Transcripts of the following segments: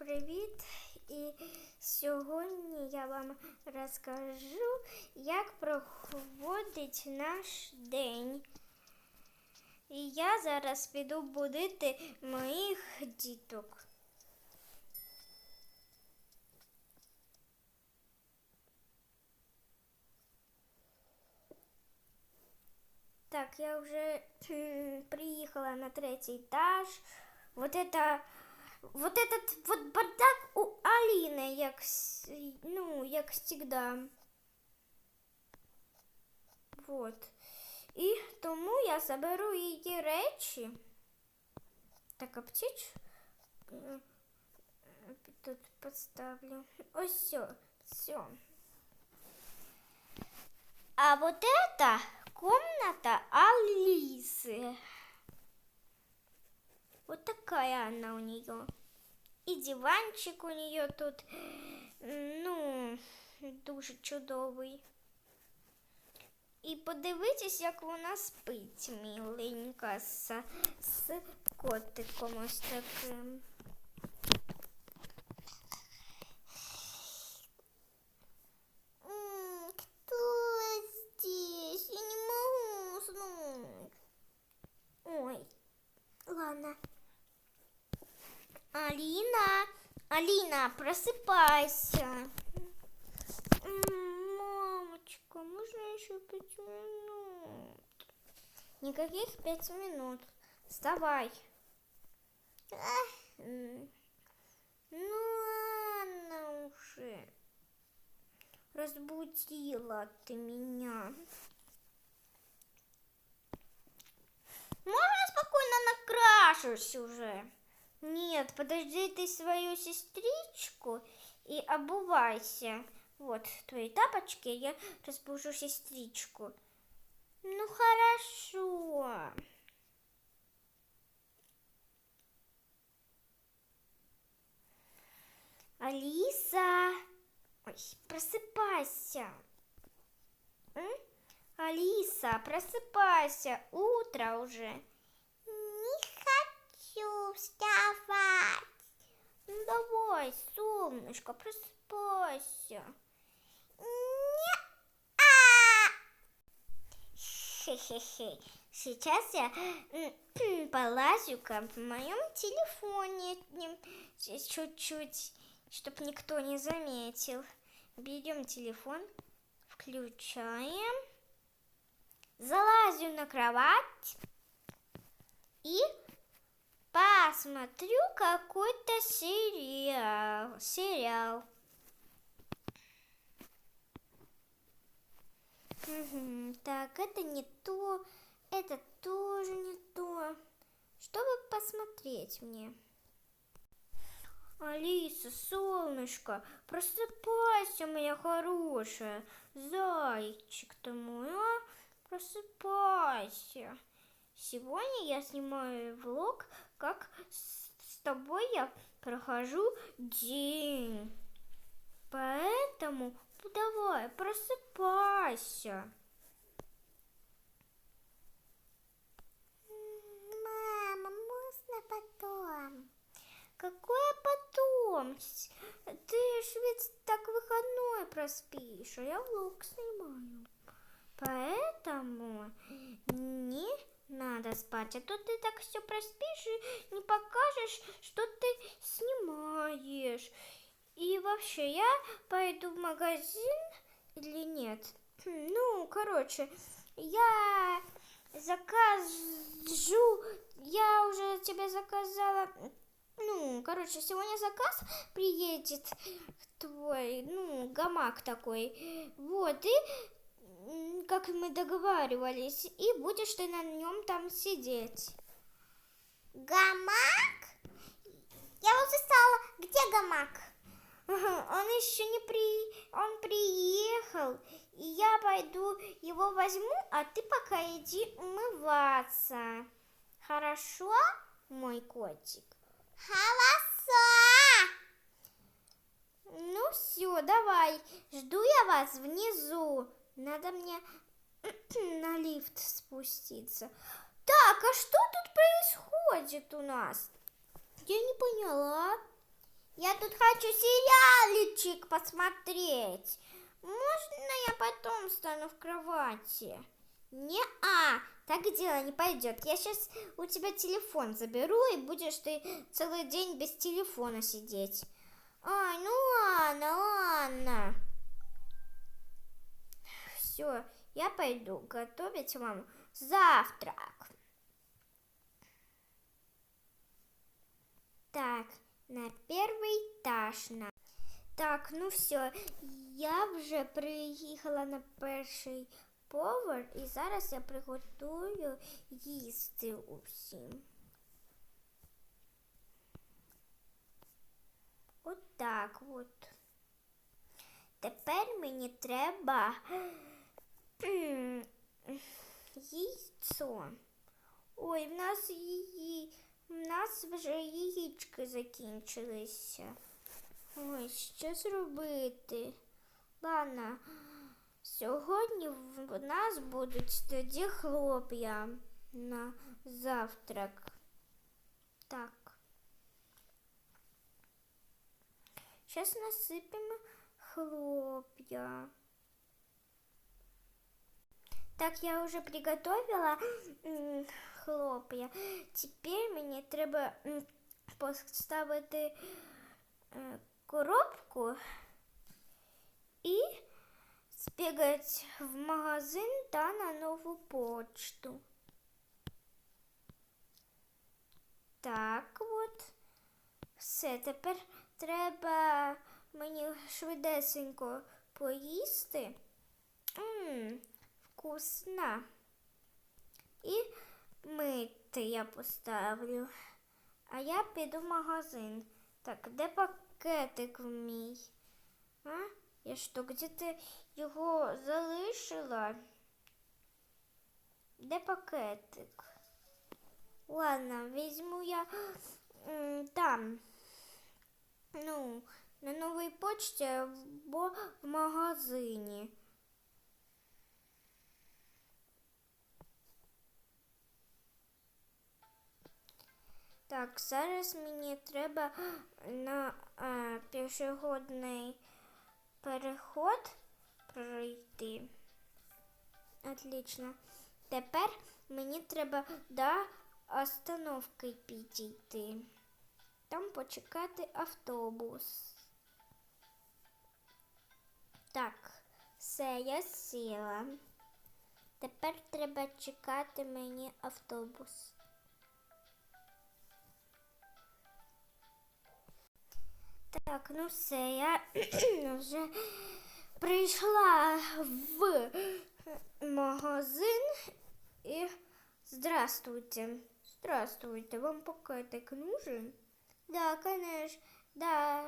привіт! І сьогодні я вам розкажу, як проходить наш день. І я зараз піду будити моїх діток. Так, я уже кхм, приехала на третий этаж. Вот это, вот этот вот бардак у Алины, як, с- ну, як всегда. Вот. І тому я заберу її речі. Так, аптечку е, е, тут поставлю. Ось все, все. А вот это комната Алисы. Вот такая она у нее. И диванчик у нее тут, ну, дуже чудовий. І подивитись, як вона спить, міленька, з, з котиком ось таким. Алина, просыпайся. Мамочка, можно еще пять минут? Никаких пять минут. Вставай. Ну ладно уже. Разбудила ты меня. Можно спокойно накрашусь уже? Нет, подожди ты свою сестричку и обувайся. Вот твои тапочки, я разбужу сестричку. Ну хорошо. Алиса, ой, просыпайся. М? Алиса, просыпайся, утро уже. Не хочу вставать. Ну давай, солнышко, просыпайся. Не-а! Хе-хе-хе. Сейчас я полазю-ка в моем телефоне чуть-чуть, чтобы никто не заметил. Берем телефон, включаем, залазю на кровать и посмотрю какой-то сериал. Сериал. Мгм, Так, это не то, это тоже не то. Чтобы посмотреть мне. Алиса, солнышко, просыпайся, моя хорошая. Зайчик ты мой, а? Просыпайся. Сегодня я снимаю влог, как с, тобой я прохожу день. Поэтому давай, просыпайся. Мама, можно потом? Какое потом? Ты ж ведь так выходной проспишь, а я влог снимаю. Поэтому не надо спать, а то ты так все проспишь и не покажешь, что ты снимаешь. И вообще, я пойду в магазин или нет? Ну, короче, я закажу, я уже тебе заказала, ну, короче, сегодня заказ приедет твой, ну, гамак такой, вот, и как мы договаривались, и будешь ты на нем там сидеть. Гамак? Я уже стала. Где гамак? Он еще не при... Он приехал, и я пойду его возьму, а ты пока иди умываться. Хорошо, мой котик? Хорошо. Ну все, давай, жду я вас внизу. Надо мне на лифт спуститься. Так, а что тут происходит у нас? Я не поняла. Я тут хочу сериальчик посмотреть. Можно я потом стану в кровати? Не-а, так дело не пойдет. Я сейчас у тебя телефон заберу, и будешь ты целый день без телефона сидеть. Ай, ну ладно, ладно. Все, я пойду готовить вам завтрак. Так, на первий этаж. На. Так, ну все, я вже приїхала на перший поверх і зараз я приготую їсти усім. Отак от. Тепер мені треба яйцо. Ой, в нас її. В нас вже яєчки закінчилися. Ой, що зробити? Ладно, сьогодні в нас будуть тоді хлоп'я на завтрак. Так. Сейчас насыпем хлопья. Так, я уже приготовила м, хлоп'я. Тепер мені треба м, поставити е, коробку і збігати в магазин та на нову почту. Так от. Все, тепер треба мені швидесенько поїсти. Ммм, вкусно. І мити я поставлю. А я піду в магазин. Так, де пакетик мій? А? Я що, где-то його залишила? Де пакетик? Ладно, візьму я там. Ну, на новій почті або в магазині. Так, зараз мені треба на е, пішохідний переход пройти. Отлично. Тепер мені треба до остановки підійти. Там почекати автобус. Так, все, я сіла. Тепер треба чекати мені автобус. Так, ну все, я вже прийшла в магазин і здравствуйте. Здравствуйте, вам пакетик нужен? Да, конечно, да,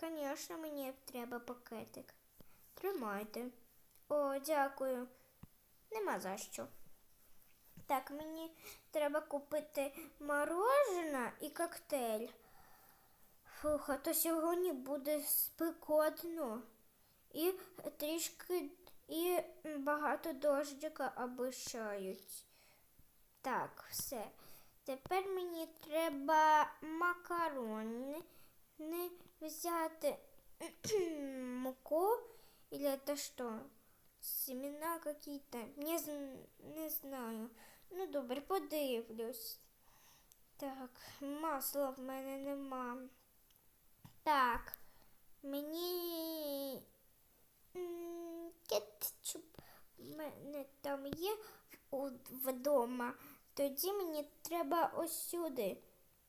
конечно, мені треба пакетик. Тримайте. О, дякую. Нема за що. Так, мені треба купити мороженое і коктейль. Фух, а то сьогодні буде спекотно. І трішки і багато дождика обіцяють. Так, все. Тепер мені треба макарони взяти муку или это что? Семена какие-то. Не, не знаю. Ну добре, подивлюсь. Так, масла в мене нема. Так, мені кетчуп мене там є вдома. Тоді мені треба ось сюди.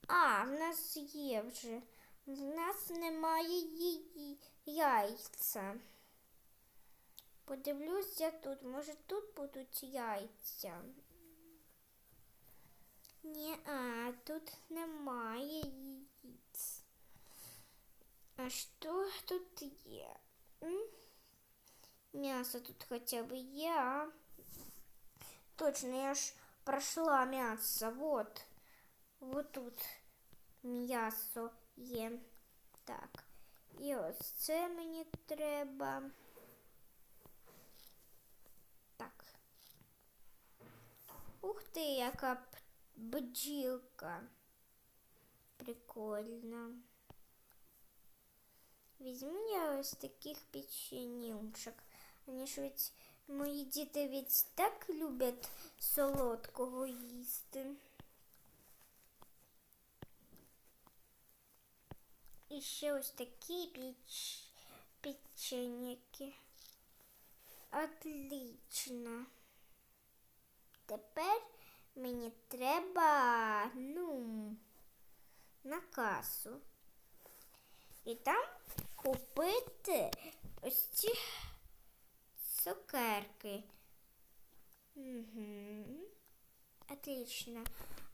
А, в нас є вже. В нас немає її яйця. Подивлюсь я тут. Може тут будуть яйця. Ні, а тут немає яєць. А що тут є? М? М'ясо тут хоча б є, а? Точно, я ж пройшла м'ясо. Вот. Вот тут м'ясо є. Так. І ось це мені треба. Так. Ух ти, яка п- бджілка. Прикольно. Візьму я ось таких печенюшок. Вони ж ведь, мої діти ведь так люблять солодкого їсти. І ще ось такі піч... печеньки. Отлично. Тепер мені треба, ну, на касу. І там купити ось ці цукерки. Отлично.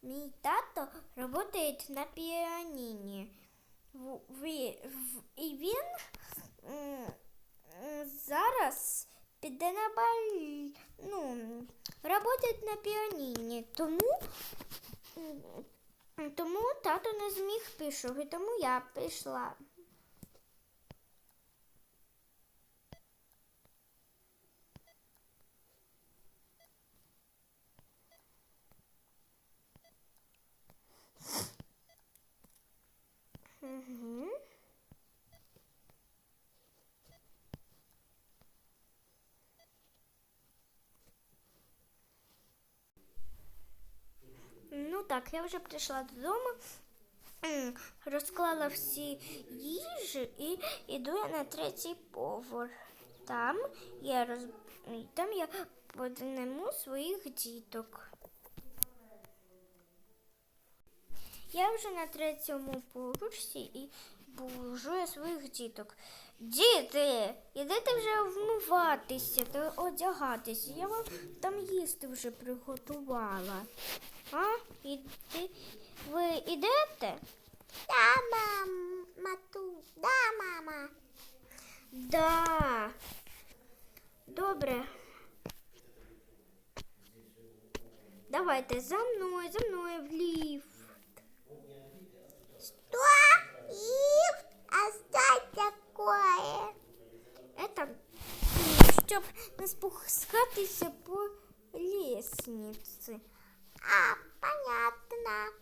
Мій тато працює на піаніні. І він зараз піде на баль... ну, працює на піаніні. Тому, тому тато не зміг пішов, і тому я пішла. Ну так, я вже прийшла додому, розклала всі їжі і йду я на третій поверх. Там я роз... там я подниму своїх діток. Я вже на третьому поверсі і бужу я своїх діток. Діти, ідете вже вмиватися та одягатися. Я вам там їсти вже приготувала. А? Іди... Ви ідете? Да, мам, мату, да, мама. Да. Добре. Давайте за мною, за мною в ліфт. Что? Их? Что такое? Это щоб не спускатися по лестниці. А, понятно.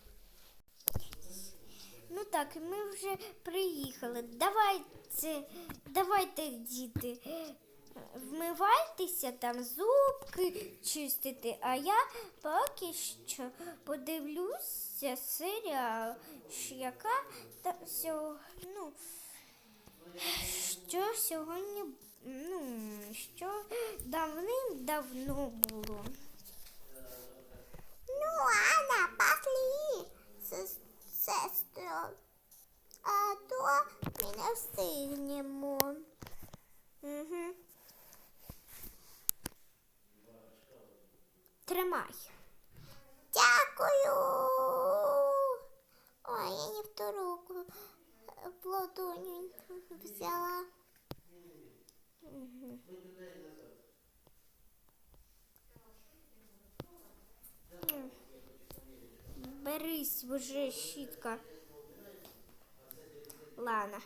Ну так, ми вже приїхали. Давайте, давайте, діти, вмивайтеся там, зубки чистити, а я поки що подивлюся серіал, що яка та ну, що сьогодні, ну, що давним-давно було. Ну, Анна, пошли, сес- сестру. А то мы не встигнемо. Угу. Тримай. Ладонь взяла. Берись вже щітка. Ладно.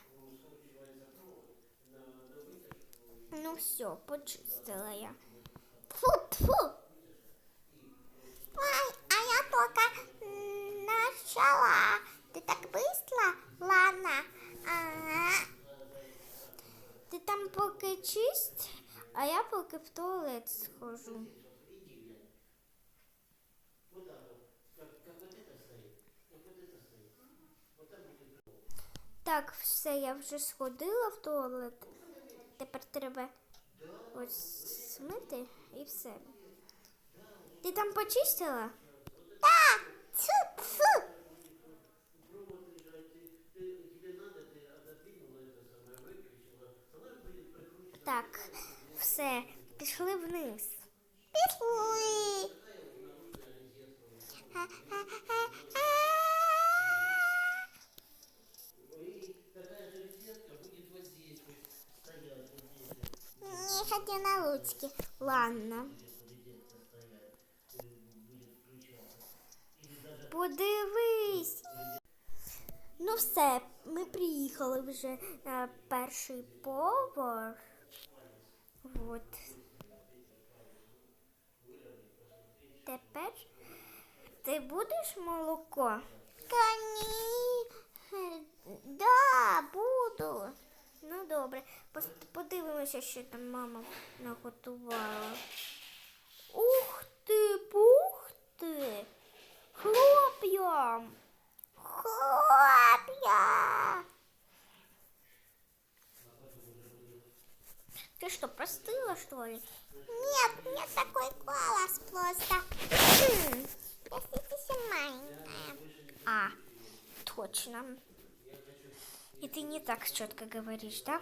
Ну все, почистила я. Фу, фу. Ой, а я только начала. Ти поки чисть, а я поки в туалет схожу. Так, все, я вже сходила в туалет. Тепер треба ось смити і все. Ти там почистила? Так, все, пішли вниз. Пішли. Не хочу на ручки. Ладно. Подивись. Ну все, ми приїхали вже на перший поверх. Вот. Тепер ти будеш молоко? Кони. Да, буду. Ну добре. Подивимося, що там мама наготувала. Ух ти, пух ти! Хлоп'ям! Хлопья! Ты что, простыла, что ли? Нет, у меня такой голос просто. Я совсем маленькая. А, точно. И ты не так четко говоришь, да?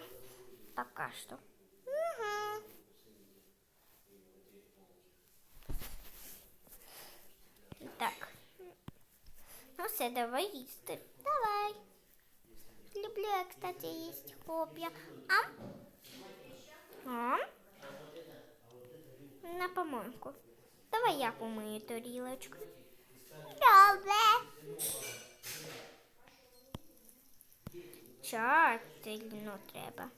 Пока что. Мгм. Так. Ну все, давай їсти. Давай. Люблю я, кстати, есть хлопья. А? А? На помойку. Давай я помию тарілочку. Добре. Тщательно треба.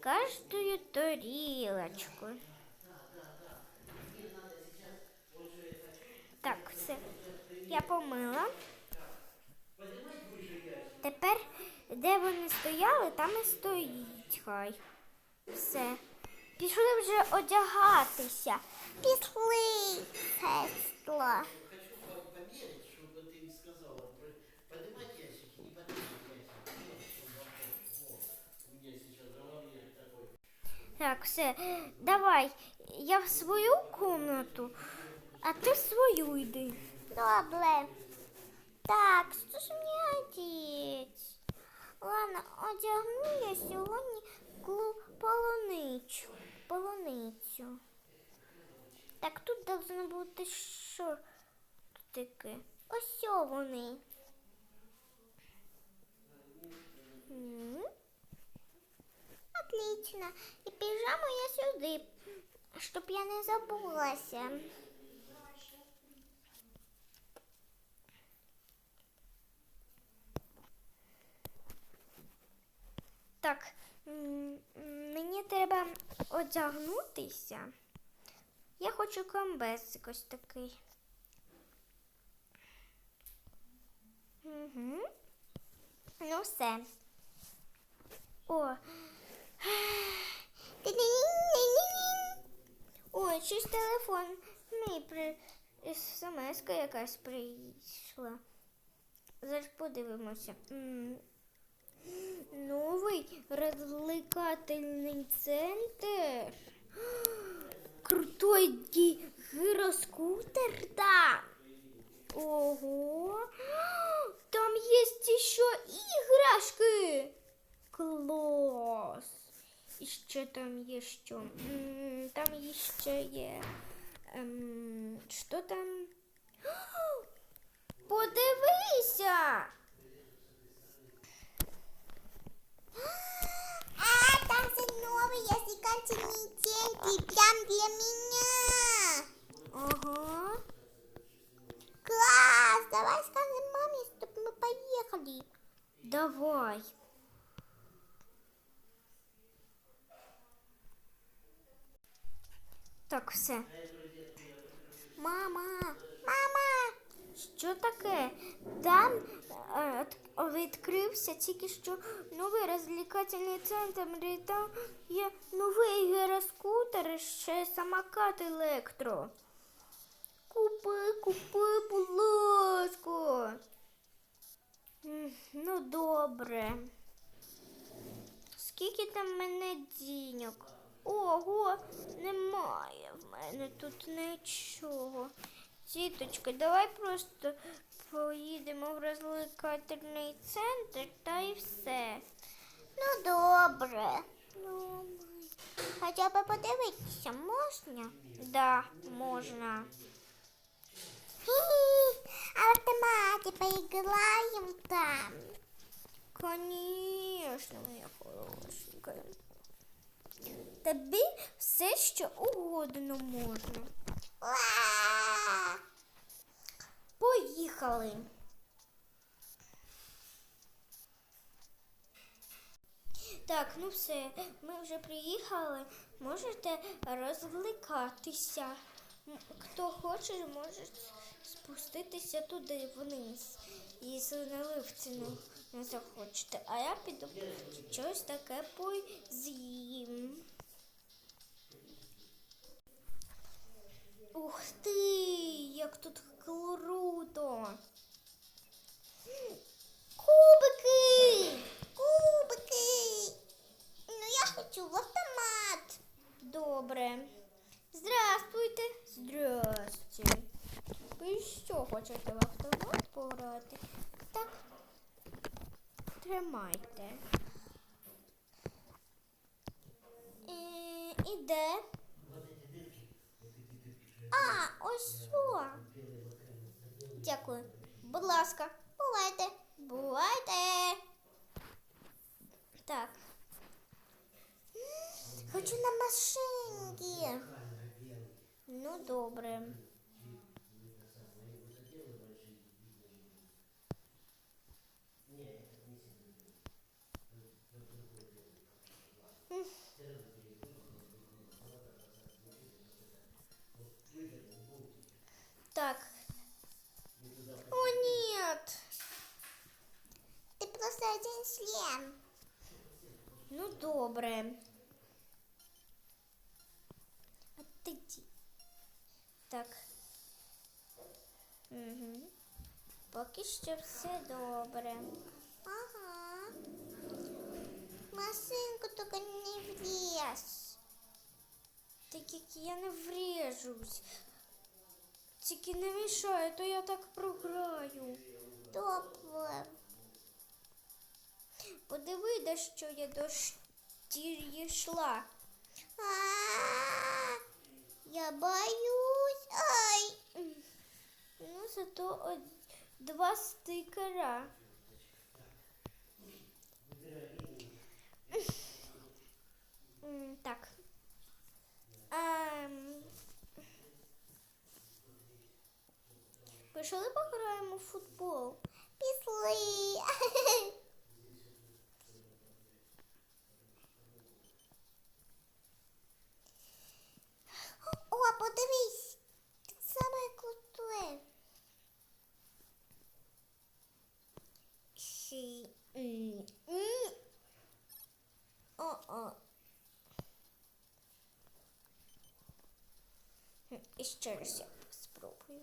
Каждую тарілочку. Так, все. Я помила. Тепер, де вони стояли, там і стоїть хай. Все. Пішли вже одягатися. Пішли, такой. Так, все, давай. Я в свою комнату, а ти в свою йди. Добре. Так, що ж мені одіть? Ладно, одягну я сьогодні клу полуничу. Полуницю. Так тут должно бути шортики. Ось що вони. Отлично. І піжаму я сюди, щоб я не забулася. Так, треба одягнутися. Я хочу комбез ось такий. Угу. Ну все. О, ой, щось телефон. Мій при смс якась прийшла. Зараз подивимося. М, Новий розвлекательний центр. Крутой гироскутер, да. Ого. Там есть еще играшки. Класс. І ще там є що? Там ще є. Ем, що там? Подивися! Же новый языкательный центр прям для меня. Ага. Класс, давай скажем маме, чтобы мы поехали. Давай. Так, все. Мама, мама, Що таке? Там е, відкрився тільки що новий розвлекательний центр, і там є новий гіроскутер ще самокат електро. Купи, купи, будь ласка. Ну, добре. Скільки там мене діньок? Ого, немає в мене тут нічого. Тіточка, давай просто поїдемо в розвлекательний центр та і все. ну добре. Ну, хоча б подивитися можна? Да, можна. Хі-хі, а в автоматі поіграємо там. Конечно, моя хорошенька. Тобі все, що угодно можна. Поїхали. Так, ну все, ми вже приїхали. Можете розвлекатися. Хто хоче, може спуститися туди вниз, якщо на лифті не захочете, а я піду щось таке поїм. Ух ти, як тут круто! Кубики! Кубики. Ну я хочу в автомат. Добре. Здравствуйте. Здрасте. Ви що хочете в автомат пограти? Так. Тримайте. Е, І де? А, ось що. Дякую. Будь ласка, бувайте. Бувайте. Так. Хочу на машинки. Ну, добре. Так. Просто один член. Ну, добре. Ді- Так. Угу. Поки що все добре. Ага. Машинку тільки не вліз. Так як я не врежусь. Тільки не мішай, то я так програю. Добре. Подиви, де що я до штір'ї йшла. А, Я боюсь. Ай. Ну, зато од- два стикера. Так. Ем... Пішли пограємо в футбол. Пішли. І ще раз я спробую.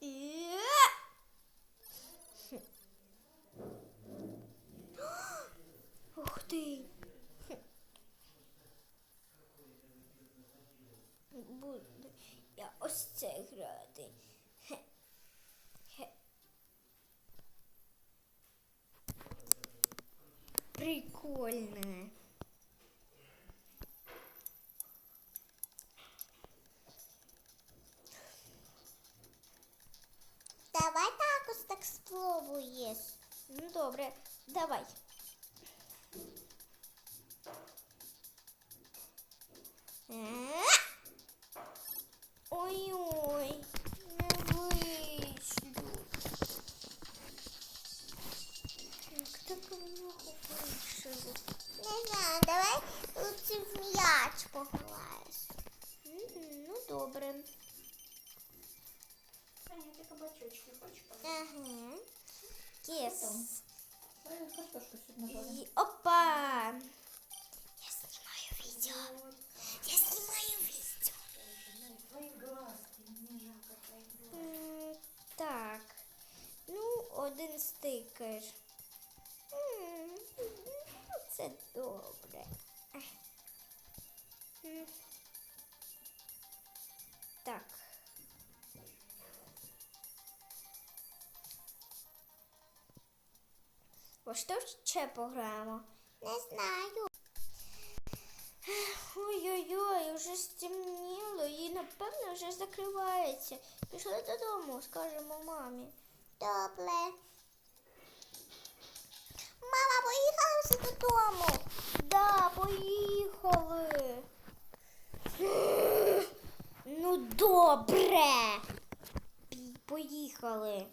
Ух ти! Буду я ось це грати. Прикольно. Ты кабачочки хочешь поесть? Ага. Картошку. І опа! Я знімаю відео. Я знімаю відео. Твои глазки, мне жалко твоих глаз. Так. Ну, один стикер. М, ну, Це добре. М. Во що ще пограємо? Не знаю. Ой-ой-ой, вже стемніло і напевно вже закривається. Пішли додому, скажемо мамі. Добре. Мама, поїхали всі додому. Да, поїхали. Ну, добре. Поїхали.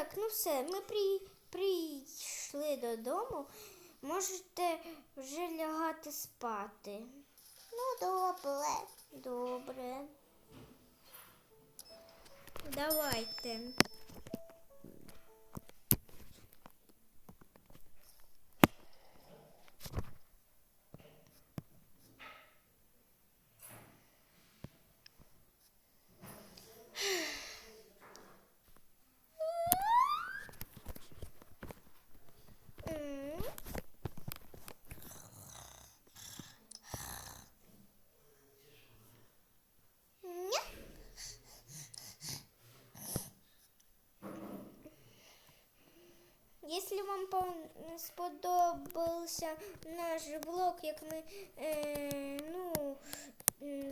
Так, ну все, ми при... прийшли додому. можете вже лягати спати. Ну, добре. Добре. Давайте. М. Ня. Якщо вам пон- сподобався наш влог, як ми е, ну,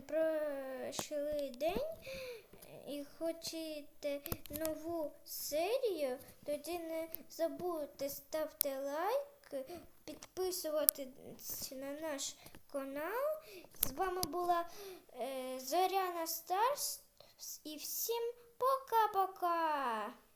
пройшли день і хочете нову серію, тоді не забудьте ставити лайк, підписуватись на наш канал. З вами була е, Зоряна Старс і всім пока-пока!